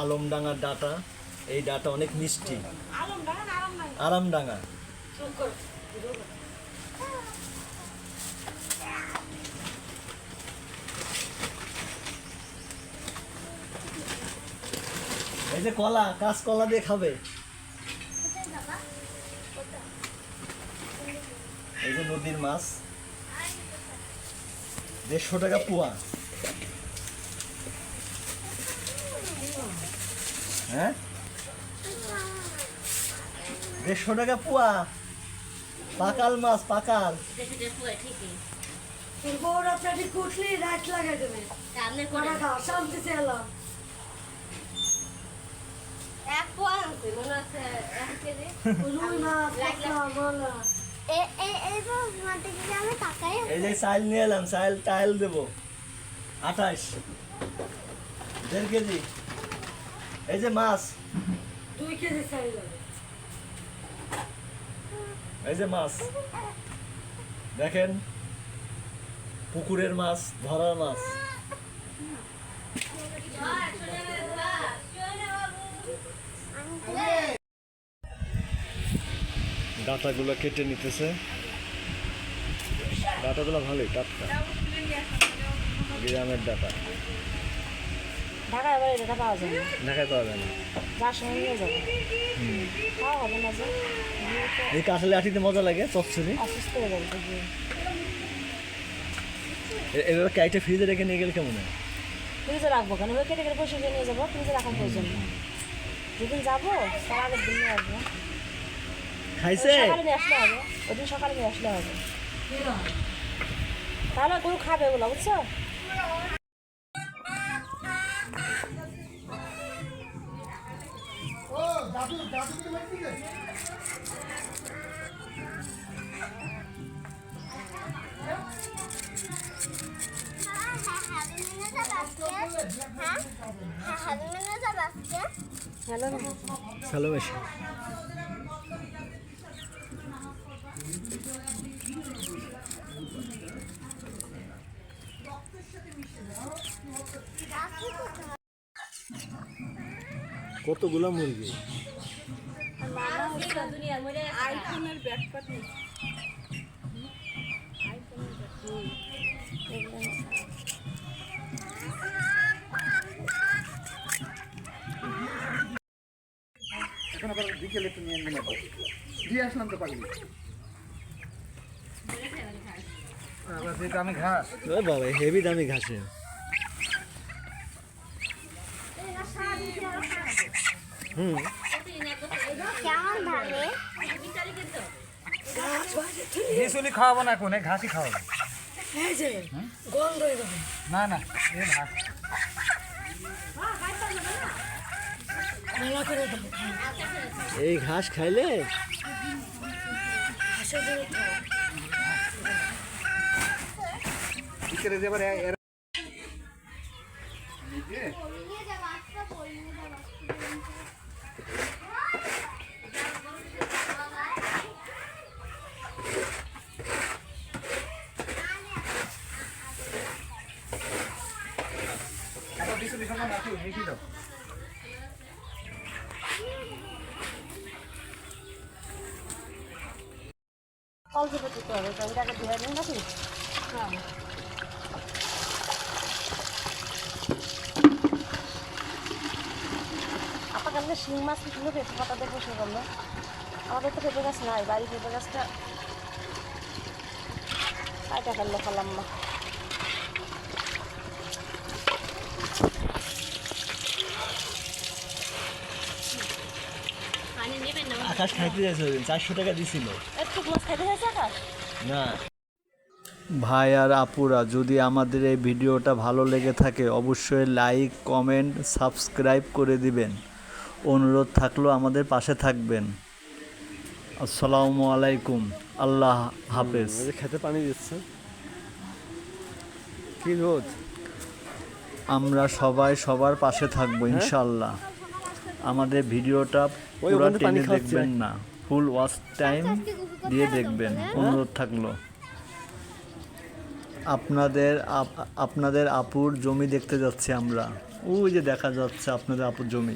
আলমডাঙ্গার data এই data অনেক মিষ্টি। আরামডাঙ্গা? এই যে কলা কাঁচ কলা দিয়ে খাবে। এই যে নদীর মাছ। দেড়শো টাকা পোয়া। হ্যাঁ? দেড়শো টাকা পোয়া। পাকাল মাছ পাকাল। তোর বউরা কুটলি রাত লাগাই দেবে। কটা খাও শান্তি এলাম এক পোয়া আনছে মনে আছে এক কেজি? রুই মাছ কাতলা মোলা এই যে চাইল নিয়ে এলাম চাইল টাইল দেবো। আঠাশ। দেড় কেজি। এই যে মাছ। দুই কেজি চাই এই যে মাছ। দেখেন পুকুরের মাছ ধরার মাছ। ডাটাগুলো কেটে নিতেছে। ডাটাগুলো ভালোই টাটকা। গ্রামের ডাটা। ঢাকায় এবার এটা পাওয়া যায় না। ঢাকায় পাওয়া যায় না। যার সঙ্গে নিয়ে যাব। খাওয়া হবে না যে। এই কাঁঠালি আটিতে মজা লাগে চচ্চড়ি। অসুস্থ হয়ে যাবে তো গিয়ে। এ- এভাবে কাইটে ফ্রিজে রেখে নিয়ে গেলে কেমন হয়? ফ্রিজে রাখব কেন? ওই কেটে কেটে নিয়ে যাব ফ্রিজে রাখার প্রয়োজন যেদিন যাব তার আগের দিন নিয়ে আসব। খাইছে? সকালে নিয়ে আসলে হবে। ওই দিন সকালে নিয়ে আসলে হবে। তাহলে গরু খাবে ওগুলো বুঝছ হ্যালো হ্যালো কতগুলো মুরগি? এখন আবার বিকেলে একটু নিয়ে নেব। দিয়ে আসলাম তো পাখি আবার যে দামে ঘাস। ও বাবা হেভি দামি ঘাসে হুম ঘিসুলি খাওয়াবো না এই ঘাসই খাওয়াবো। না না এই ঘাস মেলা করে দাও। এই ঘাস খাইলে? চেপে দিতে হবে তো ওইটাকে ধুয়ে নিন নাকি হ্যাঁ কাছে শিং মাছ কিলো পেঁপে পাতা দিয়ে বসে করল। আমাদের তো পেঁপে গাছ নাই বাড়ি পেঁপে গাছটা কাইটা ফেলল খালাম আকাশ খাইতে চারশো টাকা দিছিল। না। ভাই আর আপুরা যদি আমাদের এই ভিডিওটা ভালো লেগে থাকে অবশ্যই লাইক কমেন্ট সাবস্ক্রাইব করে দিবেন। অনুরোধ থাকল আমাদের পাশে থাকবেন। আসসালামু আলাইকুম। আল্লাহ হাফেজ। খেতে পানি দিচ্ছে। কি রোদ? আমরা সবাই সবার পাশে থাকব ইনশাল্লাহ আমাদের ভিডিওটা পুরো টেনে দেখবেন না। ফুল ওয়াচ টাইম দিয়ে দেখবেন। অনুরোধ থাকল। আপনাদের আপ- আপনাদের আপুর জমি দেখতে যাচ্ছি আমরা। ওই যে দেখা যাচ্ছে আপনাদের আপুর জমি।